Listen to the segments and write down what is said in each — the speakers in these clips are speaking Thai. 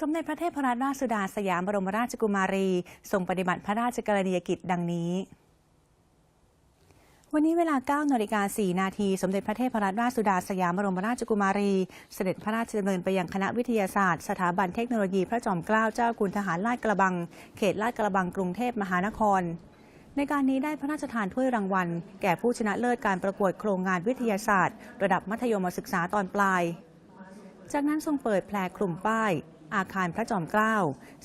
สมเด็จพระเทพรัตนราชสุดาสยามบรมราชกุมารี ทรงปฏิบัติพระราชกรณียกิจดังนี้วันนี้เวลา 9นาฬิกา4นาที สมเด็จพระเทพรัตนราชสุดาสยามบรมราชกุมารี เสด็จพระราชดำเนินไปยังคณะวิทยาศาสตร์ สถาบันเทคโนโลยีพระจอมเกล้าเจ้าคุณทหารลาดกระบัง เขตลาดกระบังกรุงเทพมหานคร ในการนี้ได้พระราชทานถ้วยรางวัล แก่ผู้ชนะเลิศการประกวดโครงงานวิทยาศาสตร์ ระดับมัธยมศึกษาตอนปลาย จากนั้นทรงเปิดแผลคลุมป้าย อาคารพระจอมเกล้า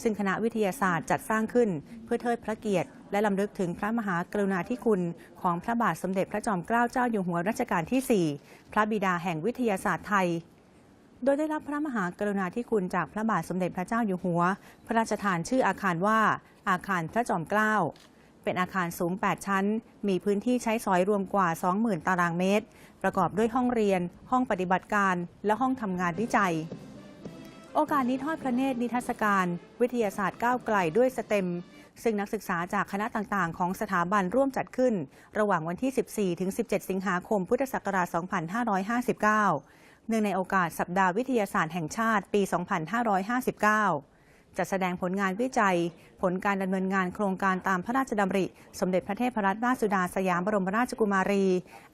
ซึ่งคณะวิทยาศาสตร์จัดสร้างขึ้นเพื่อเทิดพระเกียรติ และลำลึกถึงพระมหากรุณาธิคุณ ของพระบาทสมเด็จพระจอมเกล้าเจ้าอยู่หัวรัชกาลที่ 4 พระบิดาแห่งวิทยาศาสตร์ไทย โดยได้รับพระมหากรุณาธิคุณจากพระบาทสมเด็จพระเจ้าอยู่หัว พระราชทานชื่ออาคารว่า อาคารพระจอมเกล้าเป็นอาคารสูง 8 ชั้น มีพื้นที่ใช้สอยรวมกว่า 20,000 ตารางเมตร ประกอบด้วยห้องเรียน ห้องปฏิบัติการ และห้องทำงานวิจัย โอกาสนี้ทอดพระเนตรนิทรรศการ วิทยาศาสตร์ก้าวไกลด้วยสเต็ม ซึ่งนักศึกษาจากคณะต่างๆ ของสถาบันร่วมจัดขึ้น ระหว่างวันที่ 14 ถึง 17 สิงหาคม พุทธศักราช 2559 เนื่องในโอกาสสัปดาห์วิทยาศาสตร์แห่งชาติปี 2559 จัดแสดงผลงานวิจัย ผลการดำเนินงานโครงการตามพระราชดำริ สมเด็จพระเทพรัตนราชสุดาสยามบรมราชกุมารี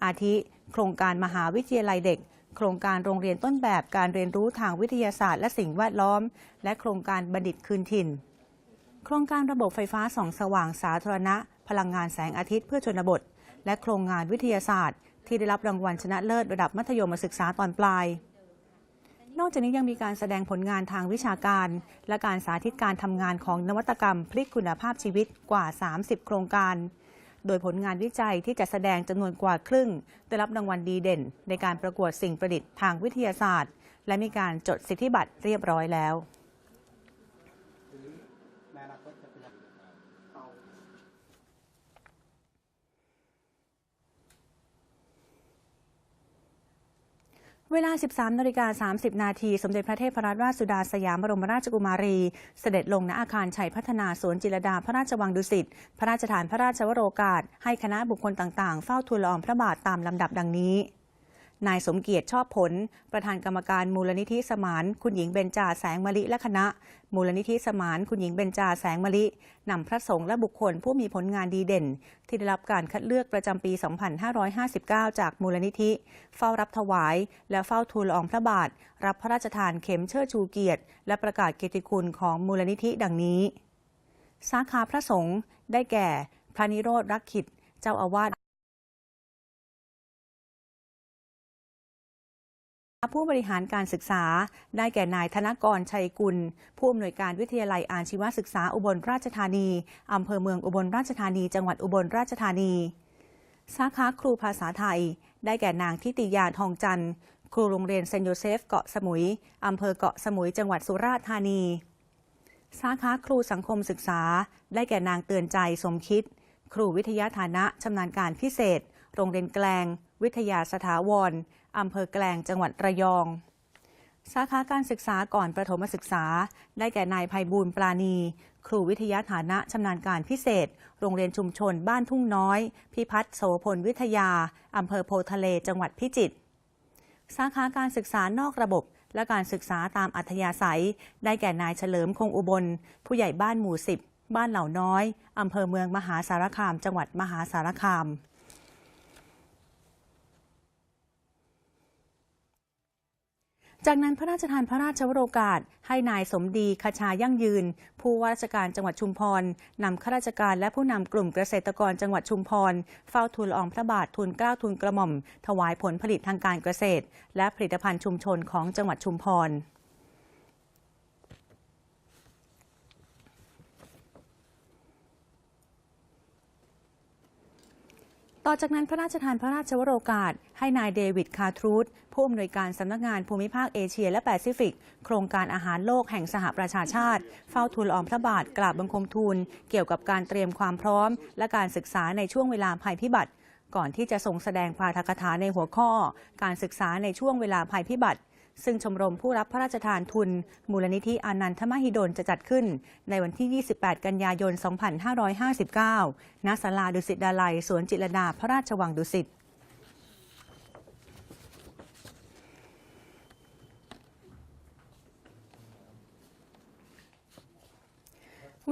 อาทิ โครงการมหาวิทยาลัยเด็ก โครงการโรงเรียนต้นแบบการเรียนรู้ทางวิทยาศาสตร์และสิ่งแวดล้อม และโครงการบัณฑิตคืนถิ่น โครงการระบบไฟฟ้าส่องสว่างสาธารณะ พลังงานแสงอาทิตย์เพื่อชนบท และโครงงานวิทยาศาสตร์ ที่ได้รับรางวัลชนะเลิศระดับมัธยมศึกษาตอนปลาย นอกจากนี้ยังมีการแสดงผลงานทางวิชาการ และการสาธิตการทำงานของนวัตกรรมพลิกคุณภาพชีวิตกว่า 30 โครงการ โดยผลงานวิจัยที่จะแสดงจำนวนกว่าครึ่ง ได้รับรางวัลดีเด่น ในการประกวดสิ่งประดิษฐ์ทางวิทยาศาสตร์ และมีการจดสิทธิบัตรเรียบร้อยแล้ว ในอนาคตจะ เวลา 13นาฬิกา30 นาที สมเด็จพระเทพรัตนราชสุดาสยามบรมราชกุมารี เสด็จลงณอาคารชัยพัฒนาสวนจิรดาพระราชวังดุสิต พระราชทานพระราชวโรกาส ให้คณะบุคคลต่างๆ เฝ้าทูลละอองพระบาทตามลำดับดังนี้ นายสมเกียรติชอบผล ประธานกรรมการมูลนิธิสมาน คุณหญิงเบญจาแสงมะลิและคณะ มูลนิธิสมาน คุณหญิงเบญจาแสงมะลินำพระสงฆ์และบุคคลผู้มีผลงานดีเด่น ที่ได้รับการคัดเลือกประจำปี 2559 จากมูลนิธิ เฝ้ารับถวาย และเฝ้าทูลละอองพระบาท รับพระราชทานเข็มเชิดชูเกียรติ และประกาศเกียรติคุณของมูลนิธิดังนี้ สาขาพระสงฆ์ได้แก่ พระนิโรธรักขิตเจ้าอาวาส ผู้บริหารการศึกษา ได้แก่นายธนกรชัยกุล ผู้อำนวยการวิทยาลัยอาชีวศึกษาอุบลราชธานีอำเภอเมืองอุบลราชธานี จังหวัดอุบลราชธานี สาขาครูภาษาไทย ได้แก่นางทิติยาทองจันทร์ ครูโรงเรียนเซนโยเซฟเกาะสมุยอำเภอเกาะสมุย จังหวัดสุราษฎร์ธานี สาขาครูสังคมศึกษา ได้แก่นางเตือนใจสมคิด ครูวิทยาฐานะชำนาญการพิเศษ โรงเรียนแกลง วิทยาสถาวร อำเภอแกลงจังหวัดระยอง สาขาการศึกษาก่อนประถมศึกษา ได้แก่นายภัยบูลย์ปราณี ครูวิทยาฐานะชำนาญการพิเศษ โรงเรียนชุมชนบ้านทุ่งน้อย พิพัฒน์โสพลวิทยาอำเภอโพทะเลจังหวัดพิจิตรสาขาการศึกษานอกระบบและการศึกษาตามอัธยาศัย ได้แก่นายเฉลิมคงอุบล ผู้ใหญ่บ้านหมู่สิบบ้านเหล่าน้อยอำเภอเมืองมหาสารคาม จังหวัดมหาสารคาม จากนั้นพระราชทานพระราชวโรกาส ให้นายสมดีคชายั่งยืน ผู้ว่าราชการจังหวัดชุมพรนำข้าราชการและผู้นำกลุ่มเกษตรกรจังหวัดชุมพรเฝ้าทูลอองพระบาททูลเกล้าทูลกระหม่อม ถวายผลผลิตทางการเกษตร และผลิตภัณฑ์ชุมชนของจังหวัดชุมพร ต่อจากนั้นพระราชทานพระราชวโรกาส ให้นายเดวิดคาทรูธผู้อำนวยการสำนักงานภูมิภาคเอเชียและแปซิฟิก โครงการอาหารโลกแห่งสหประชาชาติ เฝ้าทูลออมพระบาทกราบบังคมทูล เกี่ยวกับการเตรียมความพร้อม และการศึกษาในช่วงเวลาภัยพิบัติ ก่อนที่จะทรงแสดงปาฐกถาในหัวข้อ การศึกษาในช่วงเวลาภัยพิบัติ ซึ่งชมรมผู้รับพระราชทานทุน มูลนิธิอานันทมหิดลจะจัดขึ้น ในวันที่ 28 กันยายน 2559 ณ ศาลาดุสิตดาลัย สวนจิรดาพระราชวังดุสิต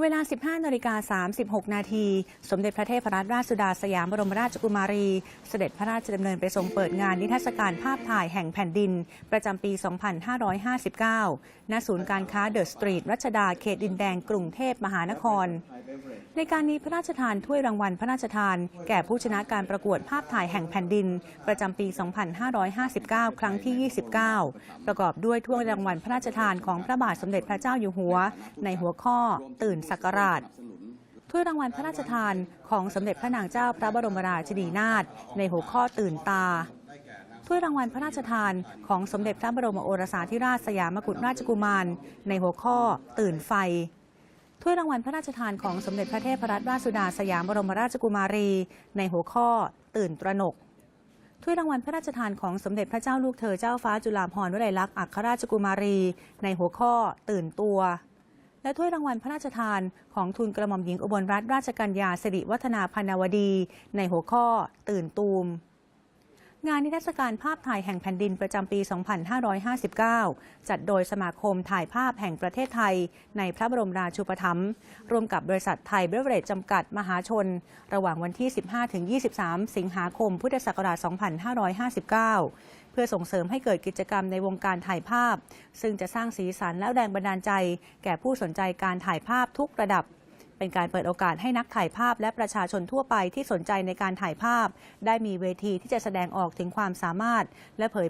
เวลา 15นาฬิกา36 นาที สมเด็จพระเทพรัตนราชสุดาสยามบรมราชกุมารี เสด็จพระราชดำเนินไปทรงเปิดงานนิทรรศการภาพถ่ายแห่งแผ่นดิน ประจำปี 2559 ณ ศูนย์การค้าเดอะสตรีทรัชดาเขตดินแดงกรุงเทพมหานคร ในการนี้พระราชทานถ้วยรางวัลพระราชทาน แก่ผู้ชนะการประกวดภาพถ่ายแห่งแผ่นดิน ประจำปี 2559 ครั้งที่ 29 ประกอบด้วยถ้วยรางวัลพระราชทานของพระบาทสมเด็จพระเจ้าอยู่หัว ในหัวข้อตื่นสักราชถ้วยรางวัลพระราชทานของสมเด็จพระนางเจ้าพระบรมราชินีนาถในหัวข้อตื่นตาถ้วยรางวัลพระราชทานของสมเด็จพระบรมโอรสาธิราชสยามกุฎราชกุมาร ในหัวข้อ ตื่นไฟถ้วยรางวัลพระราชทานของสมเด็จพระเทพรัตนราชสุดาสยามบรมราชกุมารี ในหัวข้อ ตื่นตระหนกถ้วยรางวัลพระราชทานของสมเด็จพระเจ้าลูกเธอเจ้าฟ้าจุฬาภรณ์วลัยลักษณ์อัครราชกุมารี ในหัวข้อ ตื่นตัว และถ้วยรางวัลพระราชทานของทุนกระหม่อมหญิงอุบลรัตนราชกัญญาสิริวัฒนาพนาวดี ในหัวข้อ ตื่นตูม งานนิทรรศการภาพถ่ายแห่งแผ่นดินประจำปี 2559 จัดโดยสมาคมถ่ายภาพแห่งประเทศไทย ในพระบรมราชูปถัมภ์ร่วมกับบริษัทไทยเบรเวอเรจจำกัดมหาชน ระหว่างวันที่ 15-23 สิงหาคม พุทธศักราช 2559 เพื่อส่งเสริมให้เกิดกิจกรรมในวงการถ่ายภาพ ซึ่งจะสร้างสีสันและแรงบันดาลใจ แก่ผู้สนใจการถ่ายภาพทุกระดับ เป็นการเปิดโอกาสให้นักถ่ายภาพและประชาชนทั่วไปที่สนใจในการถ่ายภาพ ได้มีเวทีที่จะแสดงออกถึงความสามารถ และเผย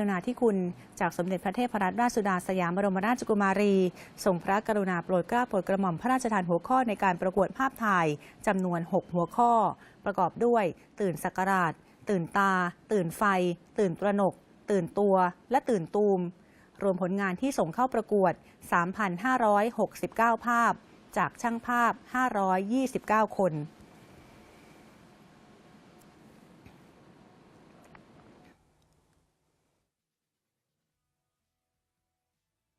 กรุณาธิคุณจากสมเด็จพระเทพรัตนราชสุดาสยามบรมราชกุมารีทรงพระกรุณาโปรดเกล้าโปรดกระหม่อมพระราชทานหัวข้อในการประกวดภาพถ่ายจำนวน 6 หัวข้อ ประกอบด้วย ตื่นสักราช ตื่นตา ตื่นไฟ ตื่นตระหนก ตื่นตัว และตื่นตูม รวมผลงานที่ส่งเข้าประกวด 3,569 ภาพ จากช่างภาพ 529 คน